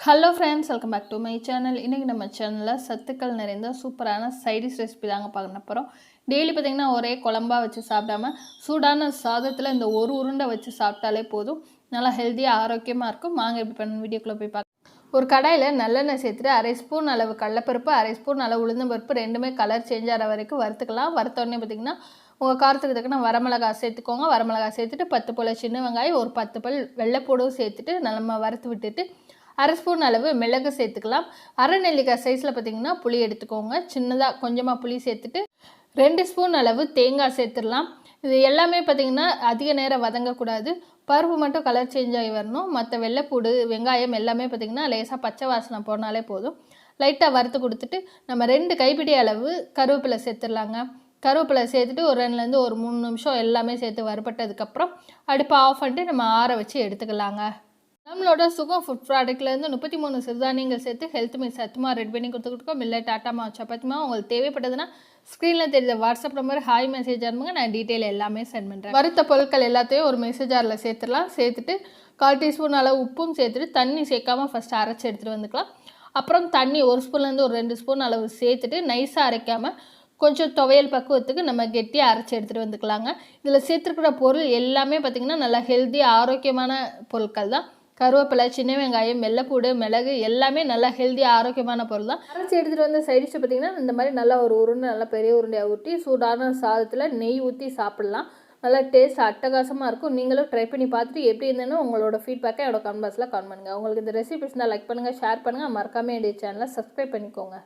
Hello friends welcome back to my channel இன்றைக்கி நம்ம சேனலில் சத்துக்கள் நிறைந்த சூப்பரான சைடிஷ் ரெசிபி தாங்க பார்க்க போகிறோம் டெய்லி பார்த்திங்கன்னா ஒரே குழம்பா வச்சு சாப்பிடாம சூடான சாதத்தில் இந்த ஒரு உருண்டை வச்சு சாப்பிட்டாலே போதும். நல்லா ஹெல்த்தியாக ஆரோக்கியமாக இருக்கும். வாங்க எப்படி பண்ண வீடியோக்குள்ளே போய் பார்க்க ஒரு கடாயில் நல்லெண்ணெய் சேர்த்துட்டு அரை ஸ்பூன் அளவு கடலப்பருப்பு அரை ஸ்பூன் அளவு உளுந்தம்பருப்பு ரெண்டுமே கலர் சேஞ்ச் ஆகிற வரைக்கும் வறுத்துக்கலாம். வறுத்த உடனே பார்த்திங்கன்னா உங்கள் காரத்துக்கு தக்கன வரமிளகா சேர்த்துக்கோங்க. வரமிளகா சேர்த்துட்டு பத்து போல் சின்ன வெங்காயம் ஒரு பத்து பல் வெள்ளைப்பூடும் சேர்த்துட்டு நம்ம வறுத்து விட்டுட்டு அரை ஸ்பூன் அளவு மிளகு சேர்த்துக்கலாம். அரை நெல்லிக்காய் சைஸில் பார்த்தீங்கன்னா புளி எடுத்துக்கோங்க. சின்னதாக கொஞ்சமாக புளி சேர்த்துட்டு ரெண்டு ஸ்பூன் அளவு தேங்காய் சேர்த்துடலாம். இது எல்லாமே பார்த்திங்கன்னா அதிக நேரம் வதங்கக்கூடாது. பருப்பு மட்டும் கலர் சேஞ்ச் ஆகி வரணும். மற்ற வெள்ளைப்பூடு வெங்காயம் எல்லாமே பார்த்திங்கன்னா லேசாக பச்சை வாசனை போனாலே போதும். லைட்டாக வறுத்து கொடுத்துட்டு நம்ம ரெண்டு கைப்பிடி அளவு கருவேப்பிலை சேர்த்துடலாங்க. கருவேப்பிலை சேர்த்துட்டு ஒரு ரெண்டுலேருந்து ஒரு மூணு நிமிஷம் எல்லாமே சேர்த்து வறுபட்டதுக்கப்புறம் அடுப்பை ஆஃப் பண்ணிட்டு நம்ம ஆற வச்சு எடுத்துக்கலாங்க. நம்மளோட சுகம் ஃபுட் ப்ராடக்ட்லேருந்து முப்பத்தி மூணு சிறுதானியங்கள் சேர்த்து ஹெல்த் மிஸ் சத்துமா ரெட் பண்ணி கொடுத்துக்கிட்டோம் மில்லை டாட்டாமா சப்பாத்திமா உங்களுக்கு தேவைப்பட்டதுன்னா ஸ்க்ரீனில் தெரிஞ்ச வாட்ஸ்அப் நம்பர் ஹாய் மெசேஜ் அனுப்புங்க. நான் டீட்டெயில் எல்லாமே சென்ட் பண்ணுறேன் வறுத்த பொருட்கள் எல்லாத்தையும் ஒரு மெசேஜாரில் சேர்த்துடலாம். சேர்த்துட்டு கால் டீஸ்பூன் அளவு உப்பும் சேர்த்துட்டு தண்ணி சேர்க்காம ஃபஸ்ட்டு அரைச்சி எடுத்துகிட்டு வந்துக்கலாம். அப்புறம் தண்ணி ஒரு ஸ்பூன்லேருந்து ஒரு ரெண்டு ஸ்பூன் அளவு சேர்த்துட்டு நைஸாக அரைக்காமல் கொஞ்சம் துவையல் பக்குவத்துக்கு நம்ம கெட்டியாக அரைச்சி எடுத்துகிட்டு வந்துக்கலாங்க. இதில் சேர்த்துருக்கிற பொருள் எல்லாமே பார்த்திங்கன்னா நல்லா ஹெல்த்தி ஆரோக்கியமான பொருட்கள் தான் கருவேப்பிலை சின்ன வெங்காயம் வெள்ளைப்பூடு மிளகு எல்லாமே நல்லா ஹெல்தி ஆரோக்கியமான பொருள் தான். அரைச்சி எடுத்துகிட்டு வந்து சைடிஷ் பார்த்திங்கன்னா இந்த மாதிரி நல்லா ஒரு உருண்டை நல்லா பெரிய உருண்டையாக ஊற்றி சூடான சாதத்தில் நெய் ஊற்றி சாப்பிட்லாம். நல்லா டேஸ்ட் அட்டகாசமாக இருக்கும். நீங்களும் ட்ரை பண்ணி பார்த்துட்டு எப்படி இருந்தேன்னு உங்களோட ஃபீட்பேக்கை என்னோட கமெண்ட் பாக்ஸில் கமெண்ட் பண்ணுங்கள் உங்களுக்கு இந்த ரெசிபிஸ் தான் லைக் பண்ணுங்கள் ஷேர் பண்ணுங்கள் மறக்காமல் என்னுடைய சேனலை சப்ஸ்கிரைப் பண்ணிக்கோங்க.